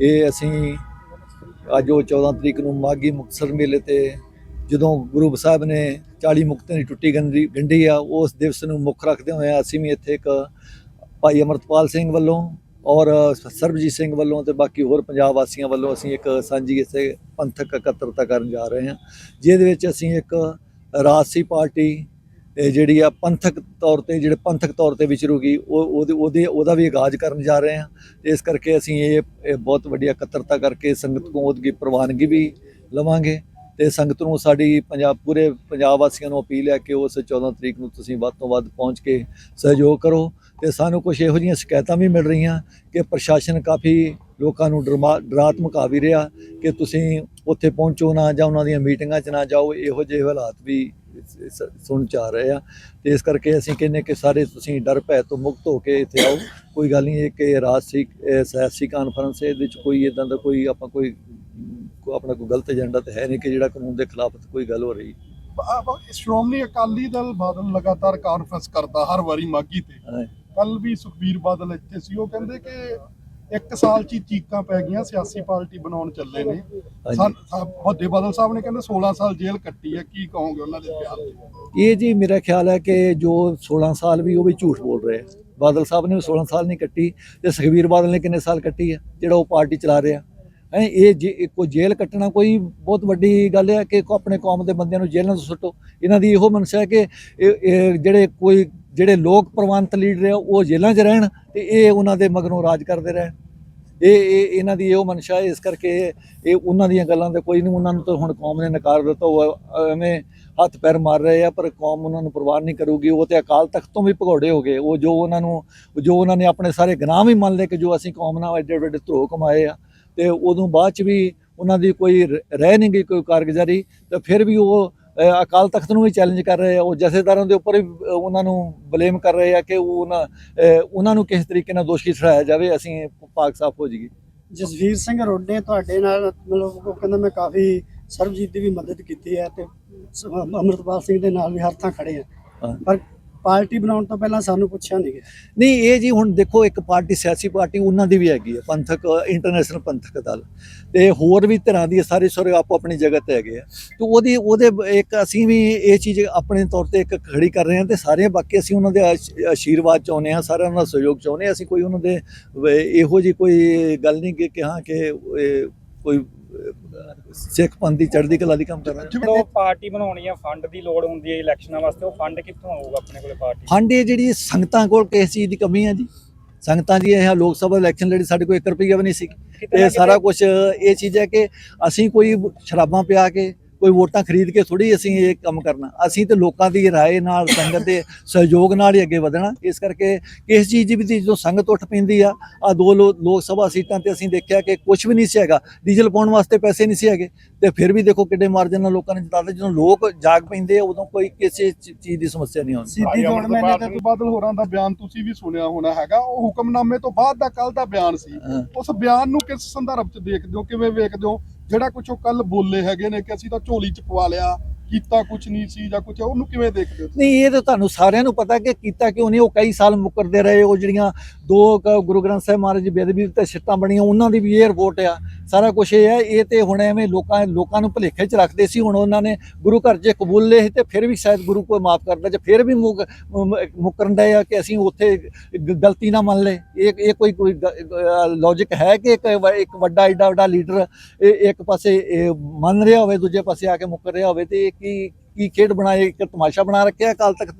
ਇਹ ਅਸੀਂ ਅੱਜ ਉਹ 14 ਤਰੀਕ ਨੂੰ ਮਾਗੀ ਮੁਕਤਸਰ ਮੇਲੇ ਤੇ ਜਦੋਂ ਗੁਰੂ ਸਾਹਿਬ ਨੇ 40 ਮੁਕਤਾਂ ਦੀ ਟੁੱਟੀ ਗੰਢੀ ਗੰਢੀ ਆ, ਉਸ ਦਿਵਸ ਨੂੰ ਮੁੱਖ ਰੱਖਦੇ ਹੋਏ ਅਸੀਂ ਵੀ ਇੱਥੇ ਇੱਕ ਭਾਈ ਅਮਰਤਪਾਲ ਸਿੰਘ ਵੱਲੋਂ ਔਰ ਸਰਬਜੀਤ ਸਿੰਘ ਵੱਲੋਂ ਤੇ ਬਾਕੀ ਹੋਰ ਪੰਜਾਬ ਵਾਸੀਆਂ ਵੱਲੋਂ ਅਸੀਂ ਇੱਕ ਸਾਂਝੀ ਇਸੇ ਪੰਥਕ ਇਕੱਤਰਤਾ ਕਰਨ ਜਾ ਰਹੇ ਹਾਂ, ਜਿਹਦੇ ਵਿੱਚ ਅਸੀਂ ਇੱਕ ਰਾਜਸੀ ਪਾਰਟੀ ਜਿਹੜੀ ਆ ਪੰਥਕ ਤੌਰ ਤੇ, ਜਿਹੜੇ ਪੰਥਕ ਤੌਰ ਤੇ ਵਿਚਰੂਗੀ ਉਹ, ਉਹਦੇ ਉਹਦੇ, ਉਹਦਾ ਵੀ ਆਗਾਜ਼ ਕਰਨ ਜਾ ਰਹੇ ਹਾਂ। ਤੇ ਇਸ ਕਰਕੇ ਅਸੀਂ ਇਹ ਬਹੁਤ ਵੱਡੀ ਇਕੱਤਰਤਾ ਕਰਕੇ ਸੰਗਤ ਕੋਲ ਉਹਦੀ ਪ੍ਰਵਾਨਗੀ ਵੀ ਲਵਾਂਗੇ ਤੇ ਸੰਗਤ ਨੂੰ ਸਾਡੀ ਪੰਜਾਬ, ਪੂਰੇ ਪੰਜਾਬ ਵਾਸੀਆਂ ਨੂੰ ਅਪੀਲ ਹੈ ਕਿ ਉਸ 14 ਤਰੀਕ ਨੂੰ ਤੁਸੀਂ ਵੱਧ ਤੋਂ ਵੱਧ ਪਹੁੰਚ ਕੇ ਸਹਿਯੋਗ ਕਰੋ ਤੇ ਸਾਨੂੰ ਕੁਝ ਇਹੋ ਜਿਹੀਆਂ ਸ਼ਿਕਾਇਤਾਂ ਵੀ ਮਿਲ ਰਹੀਆਂ ਕਿ ਪ੍ਰਸ਼ਾਸਨ ਕਾਫੀ ਲੋਕਾਂ ਨੂੰ ਡਰਮਾ ਡਰਾ ਧਮਕਾ ਵੀ ਰਿਹਾ ਕਿ ਤੁਸੀਂ ਉੱਥੇ ਪਹੁੰਚੋ ਨਾ ਜਾਂ ਉਹਨਾਂ ਦੀਆਂ ਮੀਟਿੰਗਾਂ 'ਚ ਨਾ ਜਾਓ। ਇਹੋ ਜਿਹੇ ਹਾਲਾਤ ਵੀ ਸੁਣ ਚ ਆ ਰਹੇ ਆ। ਤੇ ਇਸ ਕਰਕੇ ਅਸੀਂ ਕਹਿੰਨੇ ਕਿ ਸਾਰੇ ਤੁਸੀਂ ਡਰ ਭੈ ਤੋਂ ਮੁਕਤ ਹੋ ਕੇ ਇੱਥੇ ਆਓ। ਕੋਈ ਗੱਲ ਨਹੀਂ ਇਹ ਕਿ ਰਾਜਸੀ ਸਿਆਸੀ ਕਾਨਫਰੰਸ ਇਹਦੇ ਵਿੱਚ ਕੋਈ ਇਦਾਂ ਦਾ ਕੋਈ ਆਪਾਂ ਕੋਈ ਆਪਣਾ ਕੋਈ ਗਲਤ ਏਜੰਡਾ ਤਾਂ ਹੈ ਨਹੀਂ ਕਿ ਜਿਹੜਾ ਕਾਨੂੰਨ ਦੇ ਖਿਲਾਫ ਕੋਈ ਗੱਲ ਹੋ ਰਹੀ। ਸ਼੍ਰੋਮਣੀ ਅਕਾਲੀ ਦਲ ਬਾਦਲ ਲਗਾਤਾਰ ਕਾਨਫਰੰਸ ਕਰਦਾ ਹਰ ਵਾਰੀ ਮਾਗੀ ਤੇ। ਕੱਲ ਵੀ ਸੁਖਬੀਰ ਬਾਦਲ ਇੱਥੇ ਸੀ ਉਹ ਕਹਿੰਦੇ ਕਿ ਇੱਕ ਸਾਲ ਚ ਹੀ ਚੀਕਾਂ ਪੈ ਗਈਆਂ ਸਿਆਸੀ ਪਾਰਟੀ ਬਣਾਉਣ ਚੱਲੇ ਨੇ। ਵੱਡੇ ਬਾਦਲ ਸਾਹਿਬ ਨੇ ਕਹਿੰਦੇ 16 ਸਾਲ ਜੇਲ੍ਹ ਕੱਟੀ ਹੈ ਕੀ ਕਹੋਗੇ ਉਹਨਾਂ ਦੇ ਤੇ ਇਹ ਜੀ ਮੇਰਾ ਖਿਆਲ ਹੈ ਕਿ ਜੋ 16 ਸਾਲ ਵੀ ਉਹ ਵੀ ਝੂਠ ਬੋਲ ਰਹੇ ਬਾਦਲ ਸਾਹਿਬ ਨੇ ਵੀ 16 ਸਾਲ ਨਹੀਂ ਕੱਟੀ ਤੇ ਸੁਖਬੀਰ ਬਾਦਲ ਨੇ ਕਿੰਨੇ ਸਾਲ ਕੱਟੀ ਹੈ ਜਿਹੜਾ ਉਹ ਪਾਰਟੀ ਚਲਾ ਰਿਹਾ। ਇਹ ਜੇ ਕੋਈ ਜੇਲ੍ਹ ਕੱਟਣਾ ਕੋਈ ਬਹੁਤ ਵੱਡੀ ਗੱਲ ਹੈ ਕਿ ਆਪਣੇ ਕੌਮ ਦੇ ਬੰਦਿਆਂ ਨੂੰ ਜੇਲ੍ਹਾਂ ਤੋਂ ਸੁੱਟੋ। ਇਹਨਾਂ ਦੀ ਇਹੋ ਮਨਸ਼ਾ ਹੈ ਕਿ ਜਿਹੜੇ ਕੋਈ ਜਿਹੜੇ ਲੋਕ ਪ੍ਰਵਾਨਤ ਲੀਡਰ ਆ ਉਹ ਜੇਲ੍ਹਾਂ 'ਚ ਰਹਿਣ ਤੇ ਇਹ ਉਹਨਾਂ ਦੇ ਮਗਰੋਂ ਰਾਜ ਕਰਦੇ ਰਹਿਣ। ਇਹ ਇਹ ਇਹਨਾਂ ਦੀ ਇਹੋ ਮਨਸ਼ਾ ਇਸ ਕਰਕੇ ਇਹ ਉਹਨਾਂ ਦੀਆਂ ਗੱਲਾਂ ਤੇ ਕੋਈ ਨਹੀਂ, ਉਹਨਾਂ ਨੂੰ ਤਾਂ ਹੁਣ ਕੌਮ ਨੇ ਨਕਾਰ ਦਿੱਤਾ। ਉਹ ਐਵੇਂ ਹੱਥ ਪੈਰ ਮਾਰ ਰਹੇ ਆ, ਪਰ ਕੌਮ ਉਹਨਾਂ ਨੂੰ ਪ੍ਰਵਾਨ ਨਹੀਂ ਕਰੂਗੀ। ਉਹ ਤੇ ਅਕਾਲ ਤਖਤ ਤੋਂ ਵੀ ਭਗੌੜੇ ਹੋ ਗਏ। ਉਹ ਜੋ ਉਹਨਾਂ ਨੂੰ ਜੋ ਉਹਨਾਂ ਨੇ ਆਪਣੇ ਸਾਰੇ ਗੁਨਾਹ ਵੀ ਮੰਨ ਲਏ ਕਿ ਜੋ ਅਸੀਂ ਕੌਮ ਨਾਲ ਐਡੇ ਵੱਡੇ ਧਰੋ ਕਮਾਏ ਆ ਤੇ ਉਦੋਂ ਬਾਅਦ ਚ ਵੀ ਉਹਨਾਂ ਦੀ ਕੋਈ ਰਹਿ ਨਹੀਂ ਗਈ ਕੋਈ ਕਾਰਗੁਜ਼ਾਰੀ ਤੇ ਫਿਰ ਵੀ ਉਹ ਅਕਾਲ ਤਖਤ ਨੂੰ ਵੀ ਚੈਲੰਜ ਕਰ ਰਹੇ ਆ ਉਹ ਜਥੇਦਾਰਾਂ ਦੇ ਉੱਪਰ ਉਹਨਾਂ ਨੂੰ ਬਲੇਮ ਕਰ ਰਹੇ ਆ ਕਿ ਉਹ ਉਹਨਾਂ ਨੂੰ ਕਿਸ ਤਰੀਕੇ ਨਾਲ ਦੋਸ਼ੀ ਠਹਿਰਾਇਆ ਜਾਵੇ ਅਸੀਂ ਪਾਕ ਸਾਫ਼ ਹੋ ਜਾਈਏ ਜਸਵੀਰ ਸਿੰਘ ਰੋਡੇ ਤੁਹਾਡੇ ਨਾਲ ਮਤਲਬ ਉਹ ਕਹਿੰਦਾ ਮੈਂ ਕਾਫੀ ਸਰਬਜੀਤ ਦੀ ਵੀ ਮਦਦ ਕੀਤੀ ਹੈ ਤੇ ਅੰਮ੍ਰਿਤਪਾਲ ਸਿੰਘ ਦੇ ਨਾਲ ਵੀ ਹਰ ਥਾਂ ਖੜੇ ਆ। ਪਰ ਪਾਰਟੀ ਬਣਾਉਣ ਤੋਂ ਪਹਿਲਾਂ ਸਾਨੂੰ ਪੁੱਛਿਆ ਨਹੀਂ ਗਿਆ। ਨਹੀਂ, ਇਹ ਜੀ ਹੁਣ ਦੇਖੋ, ਇੱਕ ਪਾਰਟੀ, ਸਿਆਸੀ ਪਾਰਟੀ ਉਹਨਾਂ ਦੀ ਵੀ ਹੈਗੀ ਹੈ ਪੰਥਕ ਇੰਟਰਨੈਸ਼ਨਲ ਪੰਥਕ ਦਲ। ਤੇ ਹੋਰ ਵੀ ਤਰ੍ਹਾਂ ਦੀ ਸਾਰੇ ਸਾਰੇ ਆਪੋ ਆਪਣੀ ਜਗ੍ਹਾ ਤੇ ਹੈਗੇ ਆ। ਤੇ ਉਹਦੀ, ਉਹਦੇ ਇੱਕ ਅਸੀਂ ਵੀ ਇਹ ਚੀਜ਼ ਆਪਣੇ ਤੌਰ ਤੇ ਇੱਕ ਖੜੀ ਕਰ ਰਹੇ ਹਾਂ ਤੇ ਸਾਰੇ ਬਾਕੀ ਅਸੀਂ ਉਹਨਾਂ ਦੇ ਆਸ਼ੀਰਵਾਦ ਚਾਹੁੰਦੇ ਹਾਂ, ਸਾਰਿਆਂ ਦਾ ਸਹਿਯੋਗ ਚਾਹੁੰਦੇ ਹਾਂ। ਅਸੀਂ ਕੋਈ ਉਹਨਾਂ ਦੇ ਇਹੋ ਜੀ ਕੋਈ ਗੱਲ ਨਹੀਂ ਕਿ ਹਾਂ, ਕਿ ਕੋਈ ਸਿੱਖ ਪੰਥ ਦੀ ਚੜ੍ਹਦੀ ਕਲਾ ਦੀ ਕੰਮ ਕਰ ਰਹੇ ਹਾਂ ਜਿਵੇਂ ਜਦੋਂ ਪਾਰਟੀ ਬਣਾਉਣੀ ਆ ਫੰਡ ਦੀ ਲੋੜ ਹੁੰਦੀ ਹੈ ਇਲੈਕਸ਼ਨਾਂ ਵਾਸਤੇ ਉਹ ਫੰਡ ਕਿੱਥੋਂ ਆਊਗਾ ਆਪਣੇ ਕੋਲੇ ਪਾਰਟੀ? ਫੰਡ ਇਹ ਜਿਹੜੀ ਸੰਗਤਾਂ ਕੋਲ ਕਿਸ ਚੀਜ਼ ਦੀ ਕਮੀ ਹੈ ਜੀ? ਸੰਗਤਾਂ ਜੀ ਇਹ ਲੋਕ ਸਭਾ ਇਲੈਕਸ਼ਨ ਲੜੀ ਸਾਡੇ ਕੋਲ 1 ਰੁਪਈਆ ਵੀ ਨਹੀਂ ਸੀ। ਇਹ ਸਾਰਾ ਕੁਝ ਇਹ ਚੀਜ਼ ਹੈ ਕਿ ਅਸੀਂ ਕੋਈ ਸ਼ਰਾਬਾਂ ਪਿਆ ਕੇ ਕੋਈ ਵੋਟਾਂ ਖਰੀਦ ਕੇ ਥੋੜੀ ਅਸੀਂ ਇਹ ਕੰਮ ਕਰਨਾ। ਅਸੀਂ ਤੇ ਲੋਕਾਂ ਦੀ ਰਾਏ ਨਾਲ ਸੰਗਤ ਦੇ ਸਹਿਯੋਗ ਨਾਲ ਹੀ ਅੱਗੇ ਵਧਣਾ। ਇਸ ਕਰਕੇ ਕਿਸ ਚੀਜ਼ ਦੀ ਵੀ ਜਦੋਂ ਸੰਗਤ ਉੱਠ ਪੈਂਦੀ ਆ ਆ ਦੋ ਲੋ- ਲੋਕ ਸਭਾ ਸੀਟਾਂ ਤੇ ਅਸੀਂ ਦੇਖਿਆ ਕਿ ਕੁਝ ਵੀ ਨਹੀਂ ਸੀ ਹੈਗਾ। ਡੀਜ਼ਲ ਪਾਉਣ ਵਾਸਤੇ ਪੈਸੇ ਨਹੀਂ ਸੀ ਹੈਗੇ। ਤੇ ਫਿਰ ਵੀ ਦੇਖੋ ਕਿੱਡੇ ਮਾਰਜਨ ਨਾਲ ਲੋਕਾਂ ਨੇ ਜਿਤਾਦੇ ਜਦੋਂ ਲੋਕ ਜਾਗ ਪੈਂਦੇ ਆ ਉਦੋਂ ਕੋਈ ਕਿਸੇ ਚੀਜ਼ ਦੀ ਸਮੱਸਿਆ ਨਹੀਂ ਆਉਂਦੀ। ਸਿੱਧੀ ਜੋੜ ਮੈਨੇ ਸਿੰਘ। ਬਾਦਲ ਹੋਰਾਂ ਦਾ ਬਿਆਨ ਤੁਸੀਂ ਵੀ ਸੁਣਿਆ ਹੋਣਾ ਹੈਗਾ। ਉਹ ਹੁਕਮਨਾਮੇ ਤੋਂ ਬਾਅਦ ਦਾ ਕੱਲ ਦਾ ਬਿਆਨ ਸੀ। ਉਸ ਬਿਆਨ ਨੂੰ ਕਿਸ ਸੰਦਰਭ ਚ ਦੇਖਦੇ ਹੋ? ਕਿਵੇਂ ਵੇਖਦੇ ਹੋ? ਜਿਹੜਾ ਕੁਝ ਉਹ ਕੱਲ ਬੋਲੇ ਹੈਗੇ ਨੇ ਕਿ ਅਸੀਂ ਤਾਂ ਝੋਲੀ ਚ ਪਵਾ ਲਿਆ, ਕੀਤਾ ਕੁਝ ਨਹੀਂ ਸੀ ਜਾਂ ਕੁਝ ਉਹਨੂੰ ਕਿਵੇਂ ਦੇਖਦੇ ਹੋ? ਨਹੀਂ, ਇਹ ਤਾਂ ਤੁਹਾਨੂੰ ਸਾਰਿਆਂ ਨੂੰ ਪਤਾ ਕਿ ਕੀਤਾ ਕਿਉਂ ਨਹੀਂ, ਉਹ ਕਈ ਸਾਲ ਮੁਕਰਦੇ ਰਹੇ, ਉਹ ਜਿਹੜੀਆਂ ਦੋ ਗੁਰੂ ਗ੍ਰੰਥ ਸਾਹਿਬ ਮਹਾਰਾਜ ਜੀ ਬੇਦਬੀ ਤੇ ਸਿੱਟਾਂ ਬਣੀਆਂ, ਉਹਨਾਂ ਦੀ ਵੀ ਇਹ ਰਿਪੋਰਟ ਆ ਸਾਰਾ ਕੁਝ ਇਹ ਹੈ, ਇਹ ਤੇ ਹੁਣ ਐਵੇਂ ਲੋਕਾਂ ਲੋਕਾਂ ਨੂੰ ਭੁਲੇਖੇ 'ਚ ਰੱਖਦੇ ਸੀ, ਹੁਣ ਉਹਨਾਂ ਨੇ ਗੁਰੂ ਘਰ 'ਚ ਕਬੂਲ ਲਏ ਤੇ ਫਿਰ ਵੀ ਸ਼ਾਇਦ ਗੁਰੂ ਕੋਈ ਮਾਫ ਕਰਦਾ ਜੇ ਫਿਰ ਵੀ ਮੁਕ- ਮ- ਮੁਕਰਨ ਦੇ ਆ ਕਿ ਅਸੀਂ ਉੱਥੇ ਗ- ਗਲਤੀ ਨਾ ਮੰਨ ਲਏ। ਇਹ ਇਹ ਕੋਈ ਕੋਈ ਲੌਜੀਕ ਹੈ ਕਿ ਇੱਕ ਵੱਡਾ ਐਡਾ ਵੱਡਾ ਲੀਡਰ ਇਹ, ਇੱਕ ਪਾਸੇ ਮੰਨ ਰਿਹਾ ਹੋਵੇ, ਦੂਜੇ ਪਾਸੇ ਆ ਕੇ ਮੁੱਕਰ ਰਿਹਾ ਹੋਵੇ ਤੇ ਇਹ ਕੀ ਕੀ ਖੇਡ ਬਣਾਏ, ਇੱਕ ਤਮਾਸ਼ਾ ਬਣਾ ਰੱਖਿਆ ਕਾਲ ਤੱਕ